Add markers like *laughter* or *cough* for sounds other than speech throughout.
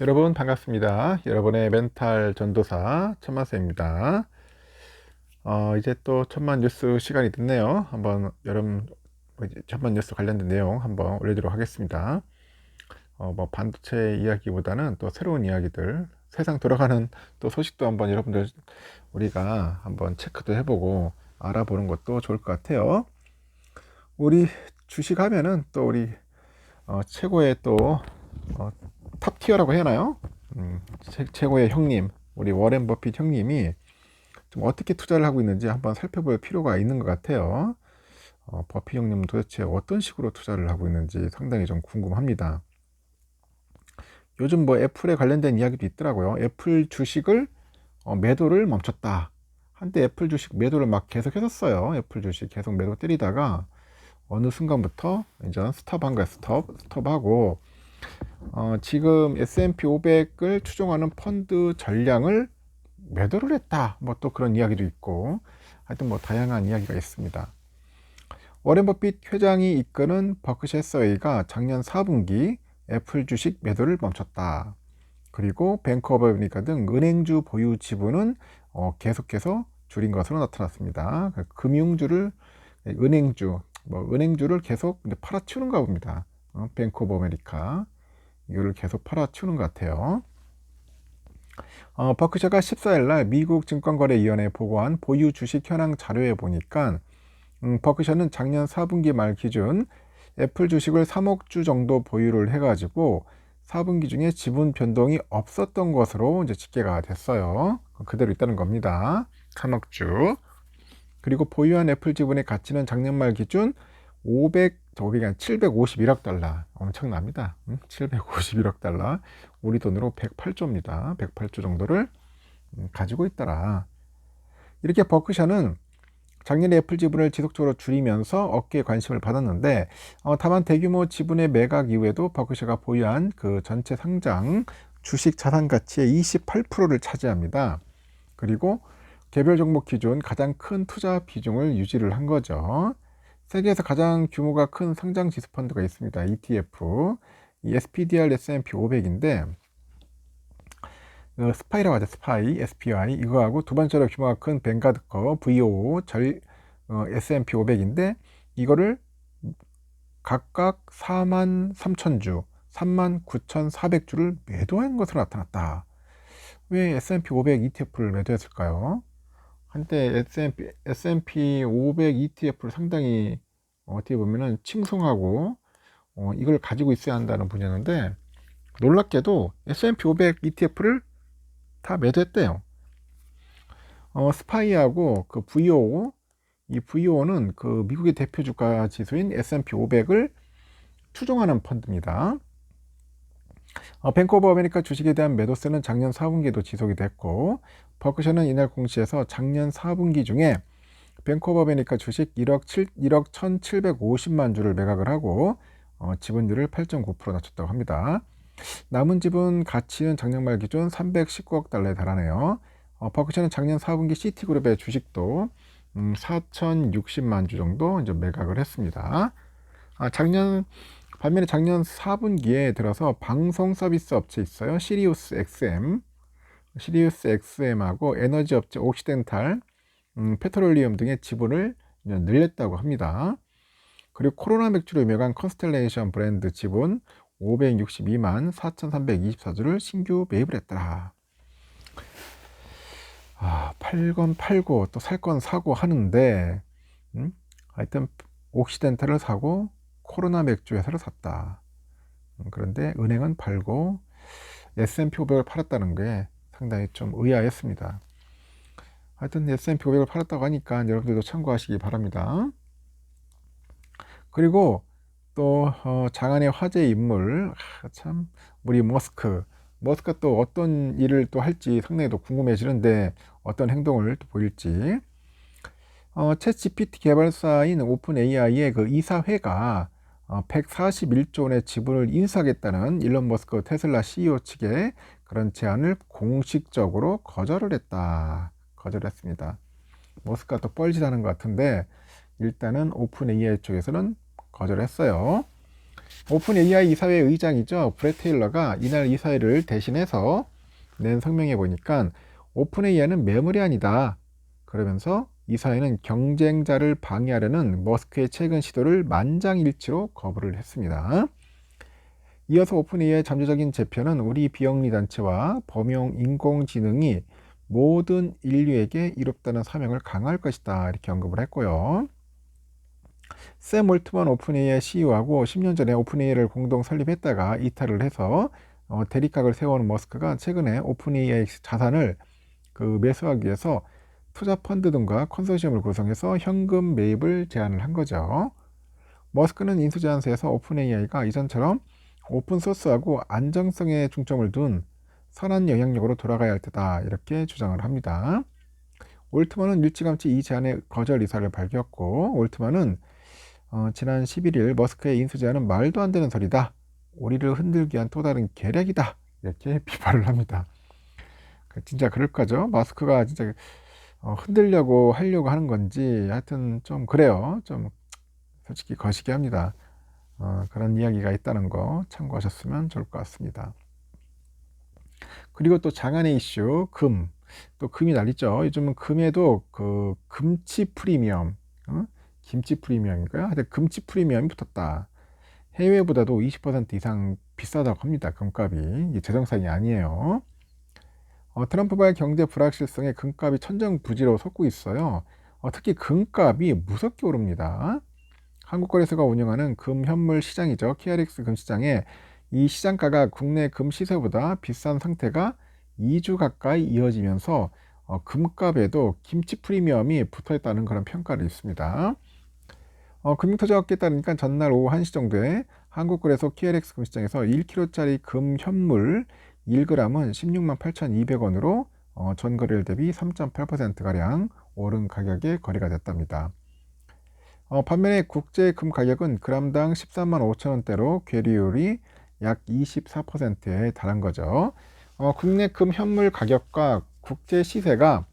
여러분 반갑습니다. 여러분의 멘탈 전도사 천만세입니다. 어, 이제 또 천만 뉴스 시간이 됐네요. 한번 여러분 뭐 천만 뉴스 관련된 내용 한번 올려드리도록 하겠습니다. 어, 뭐 반도체 이야기보다는 또 새로운 이야기들, 세상 돌아가는 또 소식도 한번 여러분들 우리가 한번 체크도 해보고 알아보는 것도 좋을 것 같아요. 우리 주식하면은 또 우리 어, 최고의 또 어, 탑티어라고 해야 하나요? 음, 최, 고의 형님, 우리 워렌 버핏 형님이 좀 어떻게 투자를 하고 있는지 한번 살펴볼 필요가 있는 것 같아요. 어, 버핏 형님은 도대체 어떤 식으로 투자를 하고 있는지 상당히 좀 궁금합니다. 요즘 뭐 애플에 관련된 이야기도 있더라고요. 애플 주식을 어, 매도를 멈췄다. 한때 애플 주식 매도를 막 계속 했었어요. 애플 주식 계속 매도 때리다가 어느 순간부터 이제 스톱한 거야. 스톱, 스톱하고 어, 지금 S&P 500을 추종하는 펀드 전량을 매도를 했다. 뭐 또 그런 이야기도 있고 하여튼 뭐 다양한 이야기가 있습니다. 워렌 버핏 회장이 이끄는 버크셔 해서웨이가 작년 4분기 애플 주식 매도를 멈췄다. 그리고 뱅크 오브 아메리카 등 은행주 보유 지분은 어, 계속해서 줄인 것으로 나타났습니다. 그 금융주를 은행주, 뭐 은행주를 계속 팔아치우는가 봅니다. 어, 뱅크 오브 아메리카. 이거를 계속 팔아치우는 것 같아요. 어, 버크셔가 14일 날 미국 증권거래위원회에 보고한 보유 주식 현황 자료에 보니까 음, 버크셔는 작년 4분기 말 기준 애플 주식을 3억 주 정도 보유를 해가지고 4분기 중에 지분 변동이 없었던 것으로 이제 집계가 됐어요. 그대로 있다는 겁니다. 3억 주. 그리고 보유한 애플 지분의 가치는 작년 말 기준 500 저기 한 751억 달러 엄청납니다. 751억 달러 우리 돈으로 108조입니다. 108조 정도를 음, 가지고 있더라. 이렇게 버크셔는 작년에 애플 지분을 지속적으로 줄이면서 어깨에 관심을 받았는데 어, 다만 대규모 지분의 매각 이후에도 버크셔가 보유한 그 전체 상장 주식 자산 가치의 28%를 차지합니다. 그리고 개별 종목 기준 가장 큰 투자 비중을 유지를 한 거죠. 세계에서 가장 규모가 큰 상장 지수 펀드가 있습니다. ETF, 이 SPDR S&P 500인데 어, 스파이라고 하죠. 스파이, SPI 이거하고 두 번째로 규모가 큰 뱅가드 거 VO 절 어, S&P 500인데 이거를 각각 4만 3천 주, 3만 9,400주를 매도한 것으로 나타났다. 왜 S&P 500 ETF를 매도했을까요? 한때 S&P, S&P 500 ETF를 상당히 어떻게 보면은 칭송하고 어, 이걸 가지고 있어야 한다는 분야인데 놀랍게도 S&P 500 ETF를 다 매도했대요. 어, 스파이하고 그 VO 이 VO는 그 미국의 대표 주가 지수인 S&P 500을 추종하는 펀드입니다. 어, 뱅크 오브 아메리카 주식에 대한 매도세는 작년 4분기에도 지속이 됐고 버크셔는 이날 공시에서 작년 4분기 중에 뱅크 오브 아메리카 주식 1억 7, 1억 1,750만 주를 매각을 하고 어, 지분율을 8.9% 낮췄다고 합니다. 남은 지분 가치는 작년 말 기준 319억 달러에 달하네요. 어, 버크셔는 작년 4분기 시티그룹의 주식도 음, 4,060만 주 정도 이제 매각을 했습니다. 아, 작년 반면에 작년 4분기에 들어서 방송 서비스 업체 있어요. 시리우스 XM, 시리우스 XM하고 에너지 업체 옥시덴탈, 음, 페트롤리움 등의 지분을 늘렸다고 합니다. 그리고 코로나 맥주로 유명한 컨스텔레이션 브랜드 지분 562만 4,324주를 신규 매입을 했더라. 아, 팔건 팔고 또 살 건 사고 하는데, 음? 하여튼 옥시덴탈을 사고 코로나 맥주 회사를 샀다. 음, 그런데 은행은 팔고 S&P 500을 팔았다는 게 상당히 좀 의아했습니다. 하여튼 S&P 500을 팔았다고 하니까 여러분들도 참고하시기 바랍니다. 그리고 또 어, 장안의 화제 인물 아, 참 우리 머스크 머스크가 또 어떤 일을 또 할지 상당히 또 궁금해지는데 어떤 행동을 또 보일지 어, 챗 GPT 개발사인 오픈 AI의 그 이사회가 어, 141조 원의 지분을 인수하겠다는 일론 머스크 테슬라 CEO 측의 그런 제안을 공식적으로 거절을 했다. 거절했습니다. 머스크가 또 뻘짓하는 것 같은데 일단은 오픈 AI 쪽에서는 거절했어요. 오픈 AI 이사회 의장이죠. 브렛 테일러가 이날 이사회를 대신해서 낸 성명에 보니까 오픈 AI는 매물이 아니다. 그러면서 이 사회는 경쟁자를 방해하려는 머스크의 최근 시도를 만장일치로 거부를 했습니다. 이어서 오픈 AI의 잠재적인 제표는 우리 비영리 단체와 범용 인공지능이 모든 인류에게 이롭다는 사명을 강화할 것이다. 이렇게 언급을 했고요. 샘 올트만 오픈AI CEO하고 10년 전에 오픈AI를 공동 설립했다가 이탈을 해서 어, 대립각을 세워온 머스크가 최근에 오픈AI 자산을 그 매수하기 위해서 투자 펀드 등과 컨소시엄을 구성해서 현금 매입을 제안을 한 거죠. 머스크는 인수 제안서에서 오픈AI가 이전처럼 오픈소스하고 안정성에 중점을 둔 선한 영향력으로 돌아가야 할 테다 이렇게 주장을 합니다. 올트만은 일찌감치 이 제안의 거절 의사를 밝혔고 올트만은 어, 지난 11일 머스크의 인수 제안은 말도 안 되는 소리다. 우리를 흔들기 위한 또 다른 계략이다. 이렇게 *laughs* 비판을 합니다. 그 진짜 그럴 거죠. 마스크가 진짜 어, 흔들려고 하려고 하는 건지 하여튼 좀 그래요. 좀 솔직히 거시기 합니다. 어, 그런 이야기가 있다는 거 참고하셨으면 좋을 것 같습니다. 그리고 또 장안의 이슈 금. 또 금이 난리죠. 요즘은 금에도 그 금치 프리미엄, 어? 김치 프리미엄인가요? 하여튼 금치 프리미엄이 붙었다. 해외보다도 20% 이상 비싸다고 합니다. 금값이. 이게 재정상이 아니에요. 어, 트럼프발 경제 불확실성에 금값이 천정부지로 솟고 있어요. 어, 특히 금값이 무섭게 오릅니다. 한국거래소가 운영하는 금 현물 시장이죠. KRX 금시장에 이 시장가가 국내 금 시세보다 비싼 상태가 2주 가까이 이어지면서 어, 금값에도 김치 프리미엄이 붙어 있다는 그런 평가를 있습니다. 어, 금융투자업계에 따르니까 전날 오후 1시 정도에 한국거래소 KLX 금시장에서 1kg짜리 금 현물 1g은 16만 8,200원으로 어, 전 거래일 대비 3.8%가량 오른 가격에 거래가 됐답니다. 어, 반면에 국제 금 가격은 그람당 13만 5천 원대로 괴리율이 약 24%에 달한 거죠. 어, 국내 금 현물 가격과 국제 시세가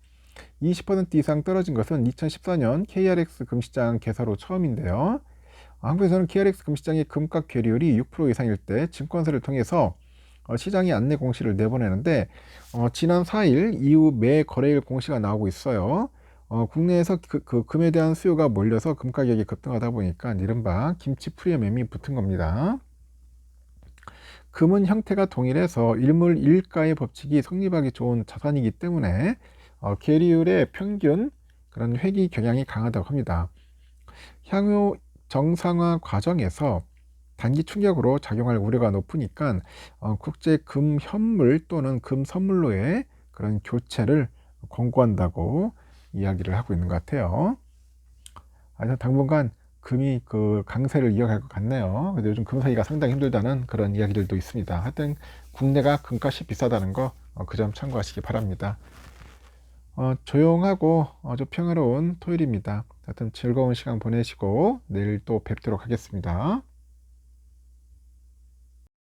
20% 이상 떨어진 것은 2014년 KRX 금시장 개설 후 처음인데요. 한국에서는 KRX 금시장의 금값 괴리율이 6% 이상일 때 증권사를 통해서 어, 시장이 안내 공시를 내보내는데 어, 지난 4일 이후 매 거래일 공시가 나오고 있어요. 어, 국내에서 그, 그, 금에 대한 수요가 몰려서 금 가격이 급등하다 보니까 이른바 김치 프리미엄이 붙은 겁니다. 금은 형태가 동일해서 일물 일가의 법칙이 성립하기 좋은 자산이기 때문에 어, 계리율의 평균 그런 회귀 경향이 강하다고 합니다. 향후 정상화 과정에서 단기 충격으로 작용할 우려가 높으니까 어, 국제 금 현물 또는 금 선물로의 그런 교체를 권고한다고 이야기를 하고 있는 것 같아요. 그래서 당분간 금이 그 강세를 이어갈 것 같네요. 근데 요즘 금 사기가 상당히 힘들다는 그런 이야기들도 있습니다. 하여튼 국내가 금값이 비싸다는 거 그 점 참고하시기 바랍니다. 어, 조용하고 아주 평화로운 토요일입니다. 하여튼 즐거운 시간 보내시고 내일 또 뵙도록 하겠습니다.